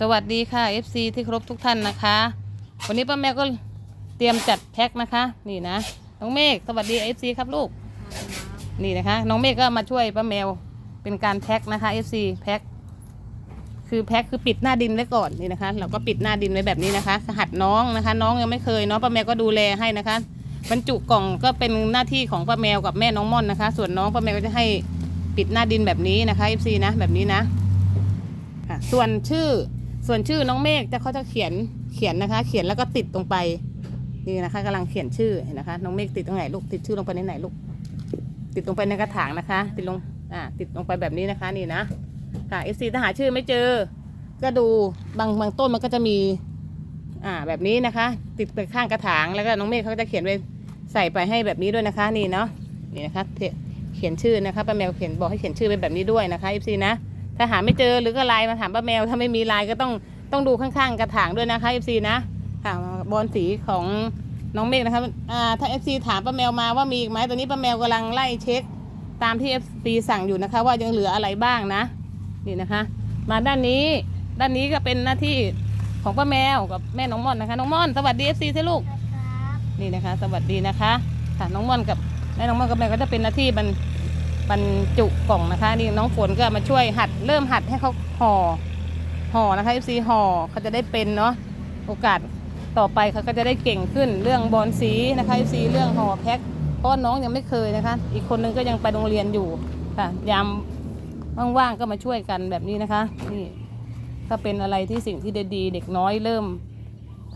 สวัสดีค่ะ FC ที่ครพทุกท่านนะคะ วันนี้ป้าแมวก็เตรียมจัดแพ็คนะคะ นี่นะน้องเมฆสวัสดี FC ครับลูกนี่นะคะน้องเมฆก็มาช่วยป้าแมวเป็นการแพ็คนะคะ FC แพ็คคือแพ็คคือปิดหน้าดินไว้ก่อนนี่นะคะ เราก็ปิดหน้าดินไว้แบบนี้นะคะหัดน้องนะคะ น้องยังไม่เคยเนาะป้าแมวก็ดูแลให้นะคะบรรจุกล่องก็เป็นหน้าที่ของป้าแมวกับแม่น้องม่อนนะคะ ส่วนน้องป้าแมวก็จะให้ปิดหน้าดินแบบนี้นะคะ FC นะแบบนี้นะส่วนชื่อ ส่วนชื่อน้องเมฆจะเขาจะเขียนเขียนนะคะ เขียนแล้วก็ติดตรงไปนี่นะคะกำลังเขียนชื่อเห็นนะคะ น้องเมฆติดตรงไหนลูกติดชื่อลงไปในไหนลูกติดลงไปในกระถางนะคะ ติดลงอ่าติดลงไปแบบนี้นะคะนี่นะค่ะเอซีถ้าหาชื่อไม่เจอ ก็ดูบางบางต้นมันก็จะมีอ่าแบบนี้นะคะ ติดไปข้างกระถางแล้วก็น้องเมฆเขาก็จะเขียนไว้ใส่ไปให้แบบนี้ด้วยนะคะนี่เนาะนี่นะคะเทเขียนชื่อนะคะป้าแมวเขียนบอกให้เขียนชื่อไปแบบนี้ด้วยนะคะเอฟซีนะ ถ้าหาไม่เจอหรือก็ไลน์มาถามป้าแมว ถ้าไม่มีไลน์ก็ต้องต้องดูข้างๆ กระถางด้วยนะคะ FC นะค่ะบอลสีของน้องเมฆนะคะอ่าถ้า FC ถามป้าแมวมาว่ามีอีกไหมตอนนี้ป้าแมวกำลังไล่เช็ค ตามที่ FC สั่งอยู่นะคะ ว่ายังเหลืออะไรบ้างนะ นี่นะคะ มาด้านนี้ด้านนี้ก็เป็นหน้าที่ของป้าแมวกับแม่น้องม่อนนะคะน้องม่อนสวัสดี FC สิลูกนี่นะคะ สวัสดีนะคะค่ะน้องม่อนกับแม่น้องม่อนกับแม่ก็จะเป็นหน้าที่บรร บรรจุกล่องนะคะนี่น้องฝนก็มาช่วยหัดเริ่มหัดให้เขาห่อห่อนะคะ FC ห่อเขาจะได้เป็นเนาะโอกาสต่อไปเขาก็จะได้เก่งขึ้นเรื่องบอลสีนะคะ FC เรื่องห่อแพ็คเพราะว่าน้องยังไม่เคยนะคะ อีกคนนึงก็ยังไปโรงเรียนอยู่ค่ะยามว่างๆก็มาช่วยกันแบบนี้นะคะ นี่ก็เป็นอะไรที่สิ่งที่ดีๆเด็กน้อยเริ่ม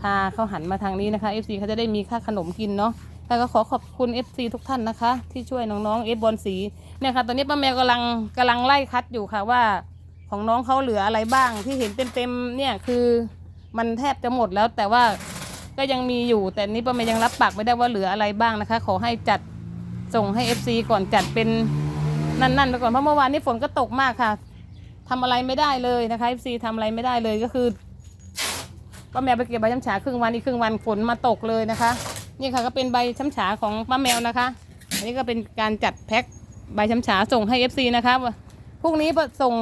พาเขาหันมาทางนี้นะคะ FC เขาจะได้มีค่าขนมกินเนาะ แล้วก็ขอขอบคุณ FC ทุกท่านนะคะ ที่ช่วยน้องๆเอฟบอลสีเนี่ยค่ะตอนนี้ป้าแมวกำลังกำลังไล่คัดอยู่ค่ะว่า ของน้องเขาเหลืออะไรบ้างที่เห็นเต็มๆเนี่ยคือมันแทบจะหมดแล้วแต่ว่าก็ยังมีอยู่แต่นี้ป้าแมวยังรับปากไม่ได้ว่าเหลืออะไรบ้างนะคะ ขอให้จัดส่งให้ FC ก่อนจัดเป็นนั่นๆไปก่อนเพราะเมื่อวานนี้ฝนก็ตกมากค่ะทำอะไรไม่ได้เลยนะคะ FC ทำอะไรไม่ได้เลยก็คือป้าแมวไปเก็บใบช้ำฉาครึ่งวันอีกครึ่งวันฝนมาตกเลยนะคะ นี่ค่ะก็เป็นใบช้ำฉาของป้าแมวนะคะ อันนี้ก็เป็นการจัดแพ็คใบช้ำฉาส่งให้ FC นะคะพรุ่งนี้ส่ง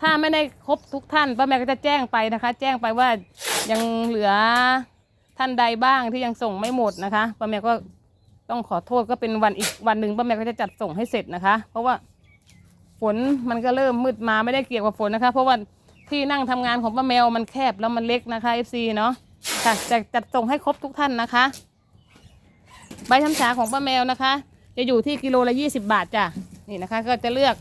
ถ้าไม่ได้ครบทุกท่านป้าแมวก็จะแจ้งไปนะคะ แจ้งไปว่ายังเหลือท่านใดบ้างที่ยังส่งไม่หมดนะคะป้าแมวก็ต้องขอโทษก็เป็นวันอีกวันหนึ่งป้าแมวก็จะจัดส่งให้เสร็จนะคะ เพราะว่าฝนมันก็เริ่มมืดมาไม่ได้เกี่ยวกับฝนนะคะ เพราะว่าที่นั่งทำงานของป้าแมวมันแคบแล้วมันเล็กนะคะ FC เนาะ ค่ะจะจัดส่งให้ครบทุกท่านนะคะ ใบช้ำฉาของป้าแมวนะคะ จะอยู่ที่กิโลละ20บาทจ้ะนี่นะคะ ก็จะเลือก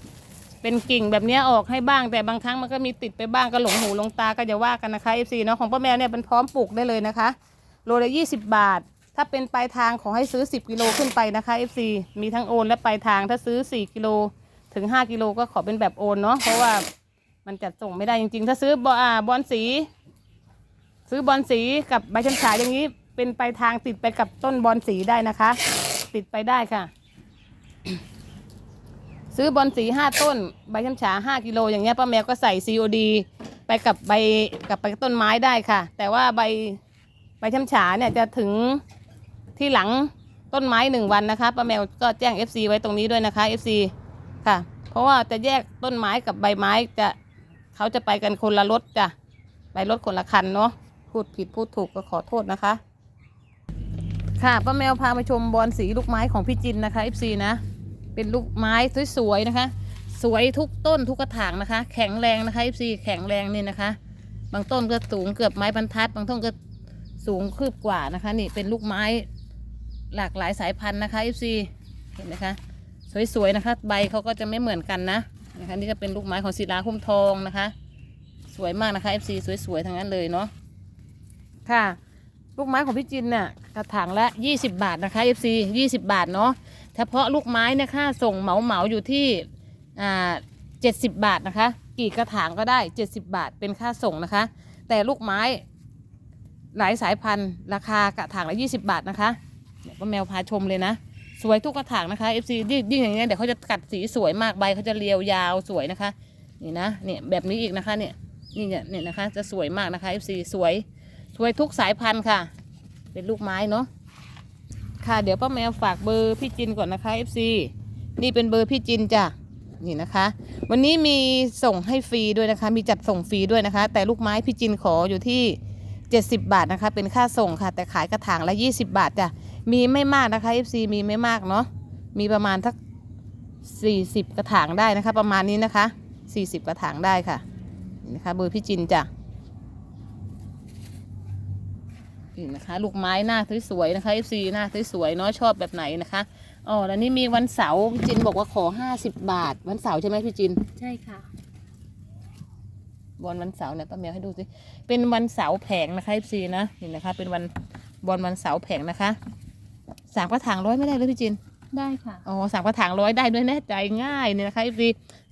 เป็นกิ่งแบบนี้ออกให้บ้างแต่บางครั้งมันก็มีติดไปบ้างก็หลงหูหลงตาก็จะว่ากันนะคะ FC เนาะของป้าแมวเนี่ยเป็นพร้อมปลูกได้เลยนะคะ โลละ20บบาท ถ้าเป็นปลายทางขอให้ซื้อ10กิโลขึ้นไปนะคะ FC มีทั้งโอนและปลายทางถ้าซื้อ4กิโลถึง5กิโลก็ขอเป็นแบบโอนเนาะเพราะว่ามันจัดส่งไม่ได้จริงๆ ถ้าซื้อบออ่าบอลสี ซื้อบอลสีกับใบช้ำฉาอย่างนี้ เป็นไปทางติดไปกับต้นบอลสีได้นะคะ ติดไปได้ค่ะ ซื้อบอลสีห้าต้น ใบช้ำฉาห้ากิโลอย่างเงี้ยป้าแมวก็ใส่ COD ไปกับใบกับไปต้นไม้ได้ค่ะ แต่ว่าใบใบช้ำฉาเนี่ยจะถึงที่หลังต้นไม้หนึ่งวันนะคะป้าแมวก็แจ้ง FC ไว้ตรงนี้ด้วยนะคะ FC ค่ะ เพราะว่าจะแยกต้นไม้กับใบไม้จะเขาจะไปกันคนละรถจ้ะไปรถคนละคันเนาะ พูดผิดพูดถูกก็ขอโทษนะคะ ค่ะป้าแมวพามาชมบอลสีลูกไม้ของพี่จินนะคะ FC นะ เป็นลูกไม้สวยๆนะคะ สวยทุกต้นทุกกระถางนะคะ แข็งแรงนะคะ FC แข็งแรงนี่นะคะ บางต้นก็สูงเกือบไม้บรรทัด บางต้นก็สูงคืบกว่านะคะ นี่เป็นลูกไม้หลากหลายสายพันธุ์นะคะ FC เห็นไหมคะสวยๆนะคะ ใบเขาก็จะไม่เหมือนกันนะนะคะนี่ก็เป็นลูกไม้ของศิลาคุ้มทองนะคะ สวยมากนะคะ FC สวยๆทั้งนั้นเลยเนาะ ค่ะ ลูกไม้ของพี่จินเนี่ยกระถางละ 20 บาทนะคะ FC 20 บาทเนาะเฉพาะลูกไม้เนี่ยค่าส่งเหมาเหมาๆอยู่ที่อ่า70 บาทนะคะ กี่กระถางก็ได้ 70 บาทเป็นค่าส่งนะคะ แต่ลูกไม้หลายสายพันธุ์ ราคากระถางละ 20 บาทนะคะเนี่ยป้าแมวพาชมเลยนะ สวยทุกกระถางนะคะ FC ยิ่งยิ่งอย่างเงี้ยเดี๋ยวเขาจะกัดสีสวยมากใบเขาจะเรียวยาวสวยนะคะ นี่นะเนี่ยแบบนี้อีกนะคะเนี่ยนี่เนี่ยเนี่ยนะคะจะสวยมากนะคะ FC สวย สวยทุกสายพันธุ์ค่ะ เป็นลูกไม้เนาะค่ะเดี๋ยวป้าแมวฝากเบอร์พี่จินก่อนนะคะ FC นี่เป็นเบอร์พี่จินจ้ะนี่นะคะ วันนี้มีส่งให้ฟรีด้วยนะคะ มีจัดส่งฟรีด้วยนะคะ แต่ลูกไม้พี่จินขออยู่ที่ 70 บาทนะคะ เป็นค่าส่งค่ะ แต่ขายกระถางละ 20 บาทจ้ะมีไม่มากนะคะ FC มีไม่มากเนาะมีประมาณสัก 40 กระถางได้นะคะ ประมาณนี้นะคะ 40 กระถางได้ค่ะนี่นะคะเบอร์พี่จินจ้ะ นี่นะคะ ลูกไม้หน้าสวยๆนะคะ FC หน้าสวยๆเนาะชอบแบบไหนนะคะอ๋อแล้วนี่มีวันเสาร์พี่จินบอกว่าขอ50บาท วันเสาร์ใช่ไหมพี่จินใช่ค่ะบอลวันเสาร์เนี่ยป้าแมวให้ดูสิเป็นวันเสาร์แผงนะคะ FC นะนี่นะคะ เป็นวันบอลวันเสาร์แผงนะคะสามกระถางร้อยไม่ได้เลยพี่จินได้ค่ะอ๋อสามกระถางร้อยได้ด้วยแน่ใจง่ายเนี่ยนะคะ FC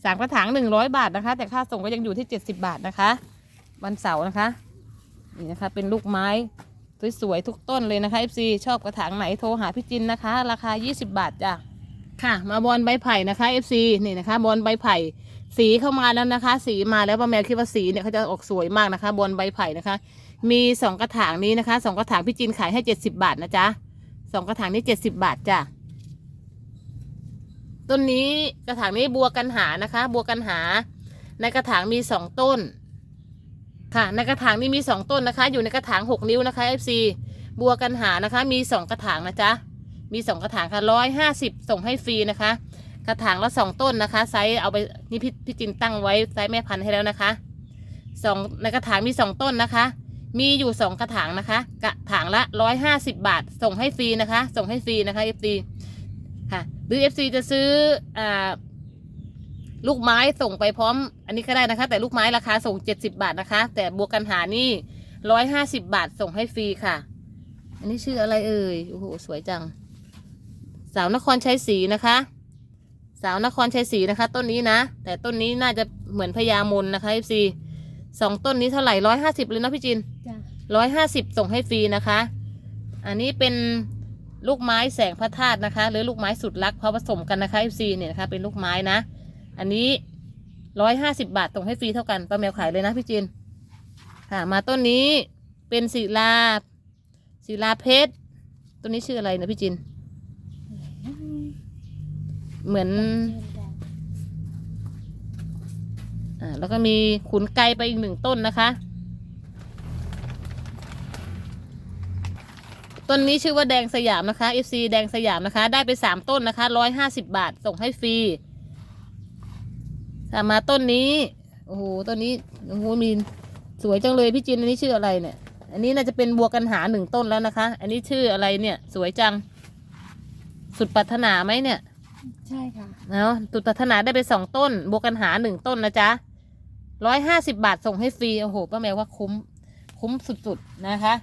สามกระถางหนึ่งร้อยบาทนะคะ แต่ค่าส่งก็ยังอยู่ที่เจ็ดสิบาทนะคะ วันเสาร์นะคะ นี่นะคะ เป็นลูกไม้ สวยๆทุกต้นเลยนะคะ FC ชอบกระถางไหนโทรหาพี่จินนะคะ ราคา 20 บาทจ้ะค่ะ มาบอลใบไผ่นะคะ FC นี่นะคะ บอลใบไผ่สีเข้ามาแล้วนะคะ สีมาแล้วป้าแมวคิดว่าสีเนี่ยเขาจะออกสวยมากนะคะ บอลใบไผ่นะคะ มีสองกระถางนี้นะคะสองกระถางพี่จินขายให้ 70 บาทนะจ๊ะสองกระถางนี้ 70 บาทจ้ะต้นนี้กระถางนี้บัวกันหานะคะ บัวกันหา ในกระถางมีสองต้น ค่ะ ในกระถางนี้มีสองต้นนะคะ อยู่ในกระถางหกนิ้วนะคะ FC บัวกันหานะคะ มีสองกระถางนะจ๊ะ มีสองกระถางค่ะร้อยห้าสิบส่งให้ฟรีนะคะ กระถางละสองต้นนะคะ ไซส์เอาไปนี่พี่พี่จินตั้งไว้ไซส์แม่พันธุ์ให้แล้วนะคะสองในกระถางมีสองต้นนะคะ มีอยู่สองกระถางนะคะ กระถางละร้อยห้าสิบบาท ส่งให้ฟรีนะคะ ส่งให้ฟรีนะคะ FC ค่ะ หรือ FC จะซื้ออ่า ลูกไม้ส่งไปพร้อม อันนี้ก็ได้นะคะ แต่ลูกไม้ราคาส่งเจ็ดสิบาทนะคะ แต่บวกกันหานี่ร้อยห้าสิบบาทส่งให้ฟรีค่ะ อันนี้ชื่ออะไรเอ่ยโอ้โหสวยจัง สาวนครชัยศรีนะคะ สาวนครชัยศรีนะคะ ต้นนี้นะ แต่ต้นนี้น่าจะเหมือนพญามนนะคะ FC สองต้นนี้เท่าไหร่ร้อยห้าสิบเลยนะพี่จินจ้ะร้อยห้าสิบส่งให้ฟรีนะคะ อันนี้เป็นลูกไม้แสงพระธาตุนะคะ หรือลูกไม้สุดรักเพราะผสมกันนะคะ FC เนี่ยนะคะเป็นลูกไม้นะ อันนี้ร้อยห้าสิบาทส่งให้ฟรีเท่ากันป้าแมวขายเลยนะพี่จินค่ะมาต้นนี้เป็นศิลาศิลาเพชรต้นนี้ชื่ออะไรนะพี่จิน เหมือนอ่าแล้วก็มีขุนไกไปอีกหนึ่งต้นนะคะ ต้นนี้ชื่อว่าแดงสยามนะคะ FC แดงสยามนะคะ ได้ไปสามต้นนะคะร้อยห้าสิบบาทส่งให้ฟรี ถ้ามาต้นนี้ โอ้โห ต้นนี้ โอ้โห มีสวยจังเลยพี่จิน อันนี้ชื่ออะไรเนี่ย อันนี้น่าจะเป็นบัวกันหาหนึ่งต้นแล้วนะคะ อันนี้ชื่ออะไรเนี่ย สวยจัง สุดปรารถนาไหมเนี่ย ใช่ค่ะ เนาะตุตรรถนาได้ไปสองต้นบวกกันหาหนึ่งต้นนะจ๊ะร้อยห้าสิบาทส่งให้ฟรี โอ้โห ป้าแมวว่าคุ้ม คุ้มสุดๆนะคะ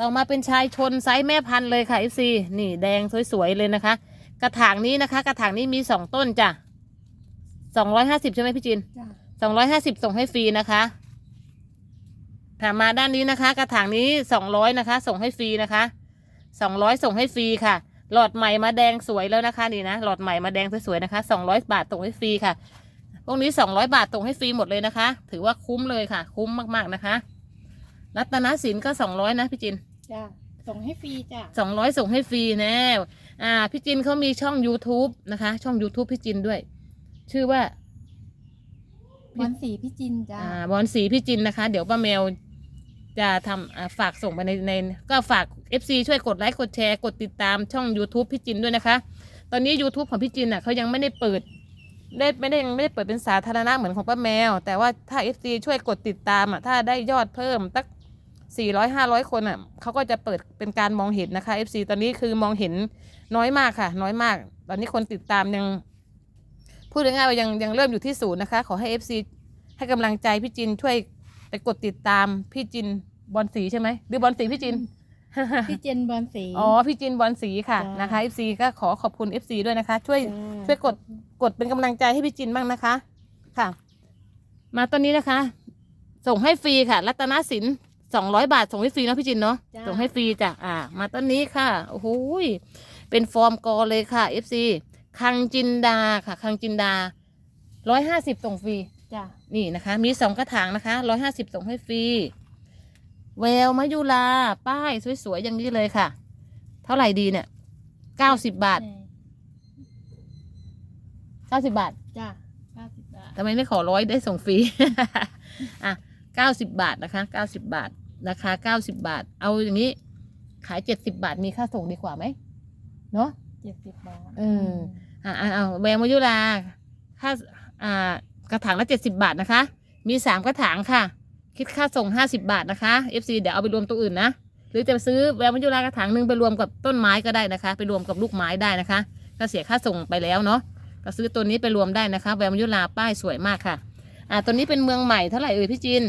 ต่อมาเป็นชายชนไซส์แม่พันธุ์เลยค่ะ FC นี่แดงสวยๆเลยนะคะ กระถางนี้นะคะ กระถางนี้มีสองต้นจ้ะ สองร้อยห้าสิบใช่ไหมพี่จินจ้ะสองร้อยห้าสิบส่งให้ฟรีนะคะถามมาด้านนี้นะคะ กระถางนี้สองร้อยนะคะ ส่งให้ฟรีนะคะสองร้อยส่งให้ฟรีค่ะ หลอดใหม่มาแดงสวยแล้วนะคะนี่นะหลอดใหม่มาแดงสวยๆนะคะสองร้อยบาทส่งให้ฟรีค่ะ พวกนี้สองร้อยบาทส่งให้ฟรีหมดเลยนะคะ ถือว่าคุ้มเลยค่ะ คุ้มมากๆนะคะ รัตนสินก็สองร้อยนะพี่จินจ้ะส่งให้ฟรีจ้ะสองร้อยส่งให้ฟรีแน่อ่าพี่จินเขามีช่อง YouTube นะคะ ช่อง YouTube พี่จินด้วย ชื่อว่าบอลสีพี่จินจ้ะอ่าบอลสีพี่จินนะคะ เดี๋ยวป้าแมวจะทำอ่าฝากส่งไปในใน ก็ฝาก FC ช่วยกดไลค์กดแชร์กดติดตามช่อง YouTube พี่จินด้วยนะคะ ตอนนี้ YouTube ของพี่จินอะเขายังไม่ได้เปิดได้ไม่ได้ยังไม่ได้เปิดเป็นสาธารณะเหมือนของป้าแมว แต่ว่าถ้า FC ช่วยกดติดตามอะถ้าได้ยอดเพิ่มตักสี่ร้อยห้าร้อยคนอะเขาก็จะเปิดเป็นการมองเห็นนะคะ FC ตอนนี้คือมองเห็นน้อยมากค่ะ น้อยมาก ตอนนี้คนติดตามยัง พูดง่ายๆว่ายังยังเริ่มอยู่ที่ศูนย์นะคะ ขอให้ FC ให้กำลังใจพี่จินช่วยไปกดติดตามพี่จินบอลสีใช่ไหมหรือบอลสีพี่จิน พี่เจนบอลสี อ๋อ พี่จินบอลสีค่ะจ้านนะคะ FC ก็ขอขอบคุณ FC ด้วยนะคะ ช่วยจ้ะช่วยกดกดเป็นกำลังใจให้พี่จินบ้างนะคะ ค่ะ มาตอนนี้นะคะ ส่งให้ฟรีค่ะ รัตนสินสองร้อยบาทส่งให้ฟรีเนาะพี่จินเนาะจ้ะส่งให้ฟรีจ้ะอ่า มาต้นนี้ค่ะโอ้โหยเป็นฟอร์มกอเลยค่ะ FC คังจินดาค่ะคังจินดาร้อยห้าสิบส่งฟรีจ้ะนี่นะคะ มีสองกระถางนะคะร้อยห้าสิบส่งให้ฟรีแววมายุลาป้ายสวยๆอย่างนี้เลยค่ะ เท่าไหร่ดีเนี่ยเก้าสิบบาทเก้าสิบบาทจ้ะทำไมไม่ขอร้อยได้ส่งฟรีอะเก้าสิบบาทนะคะเก้าสิบบาทราคาเก้าสิบบาท เอาอย่างนี้ ขายเจ็ดสิบาทมีค่าส่งดีกว่าไหมเนาะ เจ็ดสิบบาทเออ อ่าอ่าเอาแววมายุราค่าอ่ากระถางละเจ็ดสิบาทนะคะ มีสามกระถางค่ะ คิดค่าส่งห้าสิบาทนะคะ FC เดี๋ยวเอาไปรวมตัวอื่นนะ หรือจะซื้อแววมายุรากระถางหนึ่งไปรวมกับต้นไม้ก็ได้นะคะ ไปรวมกับลูกไม้ได้นะคะ ก็เสียค่าส่งไปแล้วเนาะก็ซื้อตัวนี้ไปรวมได้นะคะ แววมายุราป้ายสวยมากค่ะ อ่าตัวนี้เป็นเมืองใหม่เท่าไหร่เอ่ยพี่จิน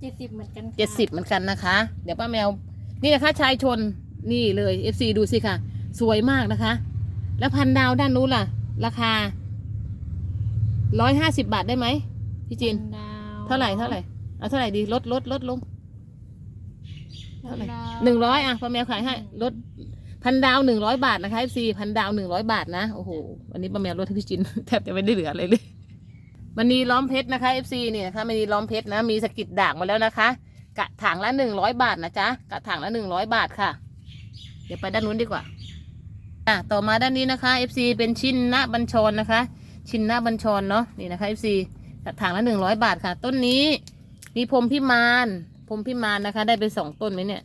เจ็ดสิบเหมือนกันค่ะเจ็ดสิบเหมือนกันนะคะ เดี๋ยวป้าแมว นี่นะคะชายชนนี่เลย FC ดูสิค่ะ สวยมากนะคะ แล้วพันดาวด้านนู้นล่ะ ราคาร้อยห้าสิบาทได้ไหมพี่จิน ดาวเท่าไหร่เท่าไหร่เอาเท่าไหร่ดีลดลดลดลงเท่าไหร่ดาวหนึ่งร้อยอะป้าแมวขายให้ลดพันดาวหนึ่งร้อยบาทนะคะ FC พันดาวหนึ่งร้อยบาทนะโอ้โหวันนี้ป้าแมวลดให้พี่จิน แทบจะไม่ได้เหลืออะไรเลยมันมีล้อมเพชรนะคะ FC เนี่ยนะคะมันมีล้อมเพชรนะ มีสกิดด่างมาแล้วนะคะ กระถางละหนึ่งร้อยบาทนะจ๊ะกระถางละหนึ่งร้อยบาทค่ะ เดี๋ยวไปด้านนู้นดีกว่า อะต่อมาด้านนี้นะคะ FC เป็นชิ้นนะบัญชรนะคะ ชิ้นนะบัญชรเนาะนี่นะคะ FC ถางละหนึ่งร้อยบาทค่ะ ต้นนี้มีพรมพิมานพรมพิมานนะคะ ได้ไปสองต้นไหมเนี่ย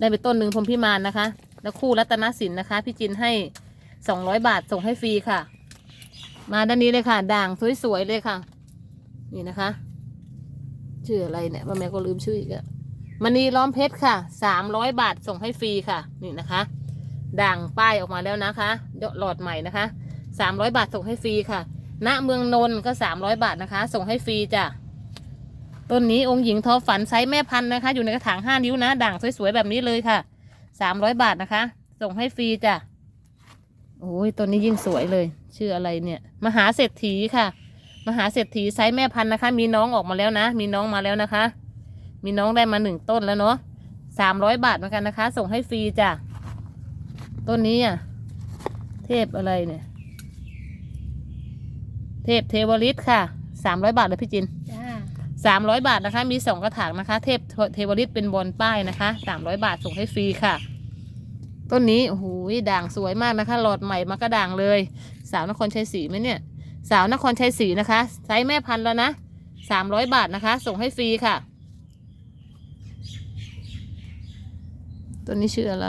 ได้ไปต้นหนึ่งพรมพิมานนะคะ แล้วคู่รัตนสินนะคะ พี่จินให้สองร้อยบาทส่งให้ฟรีค่ะ มาด้านนี้เลยค่ะ ด่างสวยๆเลยค่ะ นี่นะคะ ชื่ออะไรเนี่ยป้าแม่ก็ลืมชื่ออีกอะมณีล้อมเพชรค่ะสามร้อยบาทส่งให้ฟรีค่ะ นี่นะคะ ด่างป้ายออกมาแล้วนะคะยหลอดใหม่นะคะสามร้อยบาทส่งให้ฟรีค่ะ ณ เมืองนนท์ก็สามร้อยบาทนะคะ ส่งให้ฟรีจ้ะ ต้นนี้องค์หญิงทอฝันไซส์แม่พันธุ์นะคะ อยู่ในกระถางห้านิ้วนะ ด่างสวยๆแบบนี้เลยค่ะ สามร้อยบาทนะคะ ส่งให้ฟรีจ้ะ โอ้ยต้นนี้ยิ่งสวยเลย ชื่ออะไรเนี่ย มหาเศรษฐีค่ะ มหาเศรษฐีไซส์แม่พันธุ์นะคะ มีน้องออกมาแล้วนะ มีน้องมาแล้วนะคะ มีน้องได้มาหนึ่งต้นแล้วเนาะสามร้อยบาทเหมือนกันนะคะ ส่งให้ฟรีจ้ะ ต้นนี้อะ เทพอะไรเนี่ย เทพเทวฤทธิ์ค่ะสามร้อยบาทเลยพี่จินจ้าสามร้อยบาทนะคะ มีสองกระถางนะคะ เทพเทวฤทธิ์เป็นบอลป้ายนะคะสามร้อยบาทส่งให้ฟรีค่ะ ต้นนี้โอ้โหด่างสวยมากนะคะ หลอดใหม่มากระด่างเลย สาวนครชัยศรีไหมเนี่ย สาวนครชัยศรีนะคะไซส์แม่พันธุ์แล้วนะสามร้อยบาทนะคะ ส่งให้ฟรีค่ะ ตัวนี้ชื่ออะไร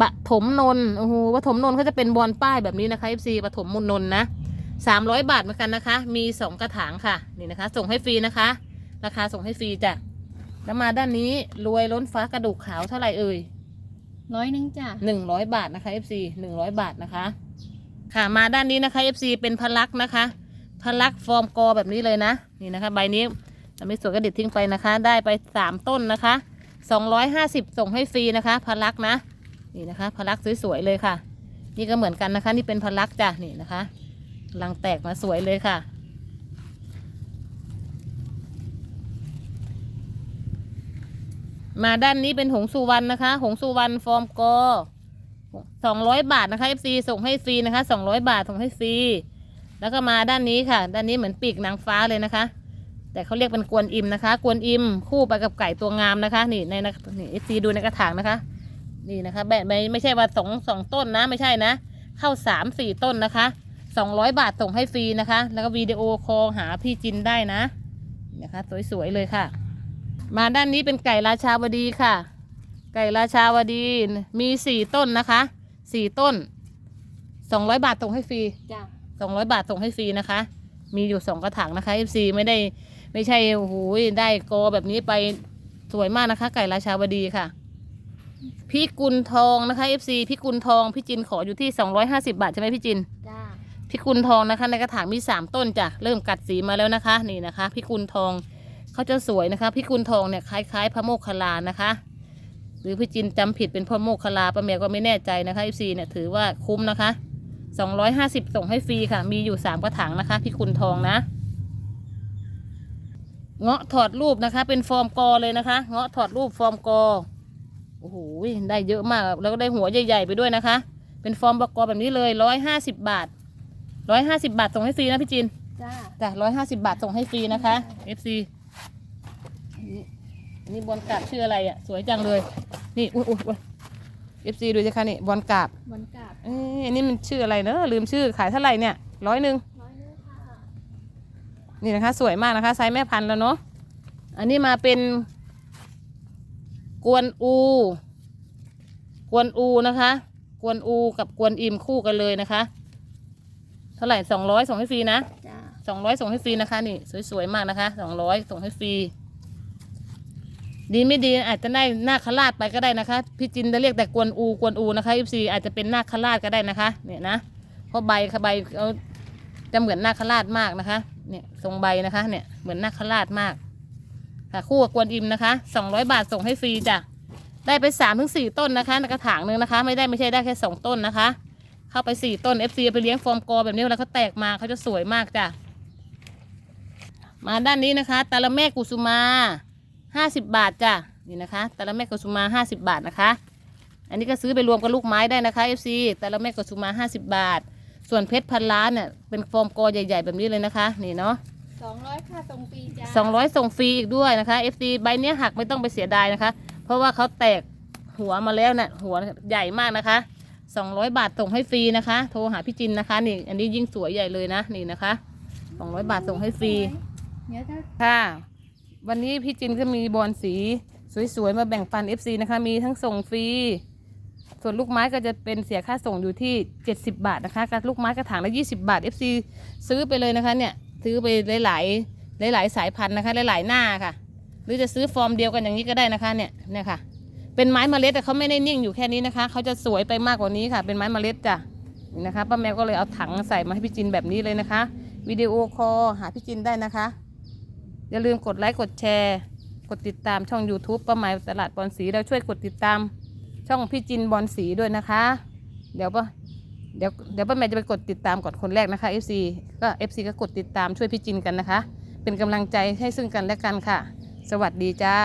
ปฐมนนท์โอ้โหปฐมนนท์เขาจะเป็นบอลป้ายแบบนี้นะคะ FC ปฐมมนนท์นะสามร้อยบาทเหมือนกันนะคะ มีสองกระถางค่ะ นี่นะคะ ส่งให้ฟรีนะคะ ราคาส่งให้ฟรีจ้ะ แล้วมาด้านนี้รวยล้นฟ้ากระดูกขาวเท่าไหร่เอ่ยร้อยหนึ่งจ้าหนึ่งร้อยบาทนะคะ FC หนึ่งร้อยบาทนะคะ ค่ะ มาด้านนี้นะคะ FC เป็นพลักนะคะ พลักฟอร์มกอแบบนี้เลยนะ นี่นะคะ ใบนี้เราไม่สวยก็ดิดทิ้งไปนะคะ ได้ไปสามต้นนะคะสองร้อยห้าสิบส่งให้ฟรีนะคะ พลักนะ นี่นะคะพลักสวยๆเลยค่ะ นี่ก็เหมือนกันนะคะ นี่เป็นพลักจ้ะนี่นะคะลังแตกมาสวยเลยค่ะ มาด้านนี้เป็นหงสุวรรณนะคะ หงสุวรรณฟอร์มกอสองร้อยบาทนะคะ FC ส่งให้ฟรีนะคะสองร้อยบาทส่งให้ฟรีแล้วก็มาด้านนี้ค่ะ ด้านนี้เหมือนปีกนางฟ้าเลยนะคะ แต่เขาเรียกเป็นกวนอิมนะคะ กวนอิมคู่ไปกับไก่ตัวงามนะคะ นี่ในนะนี่ FC ดูในกระถางนะคะ นี่นะคะแบบไม่ไม่ใช่ว่าสองสองต้นนะไม่ใช่นะ เข้าสามสี่ต้นนะคะสองร้อยบาทส่งให้ฟรีนะคะ แล้วก็วิดีโอคอลหาพี่จินได้นะนี่นะคะ สวยๆเลยค่ะ มาด้านนี้เป็นไก่ราชาวดีค่ะ ไก่ราชาวดีมีสี่ต้นนะคะสี่ต้นสองร้อยบาทส่งให้ฟรีจ้าสองร้อยบาทส่งให้ฟรีนะคะ มีอยู่สองกระถางนะคะ FC ไม่ได้ไม่ใช่โอ้โหได้กอแบบนี้ไปสวยมากนะคะ ไก่ราชาวดีค่ะ พี่กุลทองนะคะ FC พี่กุลทองพี่จินขออยู่ที่สองร้อยห้าสิบาทใช่ไหมพี่จินจ้าพี่กุลทองนะคะ ในกระถางมีสามต้นจ้ะเริ่มกัดสีมาแล้วนะคะ นี่นะคะ พี่กุลทองเขาจะสวยนะคะพี่กุลทองเนี่ยคล้ายๆพระโมคคัลลานะคะ หรือพี่จินจำผิดเป็นพระโมคคัลลาป้าแมวก็ไม่แน่ใจนะคะ FC เนี่ยถือว่าคุ้มนะคะสองร้อยห้าสิบส่งให้ฟรีค่ะ มีอยู่สามกระถางนะคะ พี่กุลทองนะเงาะถอดรูปนะคะ เป็นฟอร์มกอเลยนะคะ เงาะถอดรูปฟอร์มกอ โอ้โหได้เยอะมาก แล้วก็ได้หัวใหญ่ๆไปด้วยนะคะ เป็นฟอร์มบกอแบบนี้เลยร้อยห้าสิบบาทร้อยห้าสิบาทส่งให้ฟรีนะพี่จินจ้าจ้ะร้อยห้าสิบาทส่งให้ฟรีนะคะ FC อันนี้อันนี้บอลกราบชื่ออะไรอะ สวยจังเลย นี่อุ้ยอุ้ยอุ้ย FC ดูสิคะนี่บอลกราบวันกาบเอ้ยอันนี้มันชื่ออะไรเนอะลืมชื่อขายเท่าไหร่เนี่ยร้อยหนึ่งร้อยหนึงค่ะนี่นะคะ สวยมากนะคะไซส์แม่พันธุ์แล้วเนาะอันนี้มาเป็น กวนอู กวนอูนะคะ กวนอูกับกวนอิมคู่กันเลยนะคะ เท่าไหร่สองร้อยส่งให้ฟรีนะจ้าสองร้อยส่งให้ฟรีนะคะ นี่สวยๆมากนะคะสองร้อยส่งให้ฟรีดีไม่ดีอาจจะได้หน้าคราดไปก็ได้นะคะพี่จินจะเรียกแต่กวนอูกวนอูนะคะฟซีอาจจะเป็นหน้าคราดก็ได้นะคะ เนี่ยนะเพราะใบค่ะใบเขาจะเหมือนหน้าคราดมากนะคะ เนี่ยทรงใบนะคะ เนี่ยเหมือนหน้าคราดมาก ค่ะคู่กับกวนอิมนะคะสองร้อยบาทส่งให้ฟรีจ้ะได้ไปสามถึงสี่ต้นนะคะในกระถางนึงนะคะ ไม่ได้ไม่ใช่ได้แค่สองต้นนะคะ เข้าไปสี่ต้น FC ไปเลี้ยงฟอร์มกอแบบนี้เวลาเขาแตกมาเขาจะสวยมากจ้ะมาด้านนี้นะคะตาละแม่กุสุมาห้าสิบบาทจ้ะนี่นะคะตาละแม่กุสุมาห้าสิบบาทนะคะ อันนี้ก็ซื้อไปรวมกับลูกไม้ได้นะคะ FC ตาละแม่กุสุมาห้าสิบบาท ส่วนเพชรพันล้านเนี่ยเป็นฟอร์มกอใหญ่ ๆ แบบนี้เลยนะคะ นี่เนาะ สองร้อยค่ะตรงปีจ้าสองร้อยส่งฟรีอีกด้วยนะคะ FC ใบเนี้ยหักไม่ต้องไปเสียดายนะคะ เพราะว่าเขาแตกหัวมาแล้วเนี่ยหัวใหญ่มากนะคะสองร้อยบาทส่งให้ฟรีนะคะ โทรหาพี่จินนะคะนี่ อันนี้ยิ่งสวยใหญ่เลยนะนี่นะคะสองร้อยบาทส่งให้ฟรีเดี๋ยวถ้าค่ะ วันนี้พี่จินก็มีบอลสีสวยๆมาแบ่งปัน FC นะคะ มีทั้งส่งฟรีส่วนลูกไม้ก็จะเป็นเสียค่าส่งอยู่ที่ 70 บาทนะคะกับลูกไม้กระถางละ 20 บาท FC ซื้อไปเลยนะคะเนี่ย ซื้อไปหลายๆหลายๆสายพันธุ์นะคะหลายๆหน้าค่ะ หรือจะซื้อฟอร์มเดียวกันอย่างนี้ก็ได้นะคะเนี่ยเนี่ยค่ะ เป็นไม้เมล็ดแต่เขาไม่ได้นิ่งอยู่แค่นี้นะคะเขาจะสวยไปมากกว่านี้ค่ะ เป็นไม้เมล็ดจ้ะนี่นะคะป้าแมวก็เลยเอาถังใส่มาให้พี่จินแบบนี้เลยนะคะวิดีโอคอลหาพี่จินได้นะคะ อย่าลืมกดไลค์กดแชร์ กดติดตามช่อง YouTube ป้าหมายตลาดบอลสีแล้วช่วยกดติดตามช่องพี่จินบอลสีด้วยนะคะ เดี๋ยวป้า เดี๋ยวเดี๋ยวป้าแมวจะไปกดติดตามก่อนคนแรกนะคะ FC ก็ FC ก็กดติดตามช่วยพี่จินกันนะคะ เป็นกำลังใจให้ซึ่งกันและกันค่ะ สวัสดีจ้า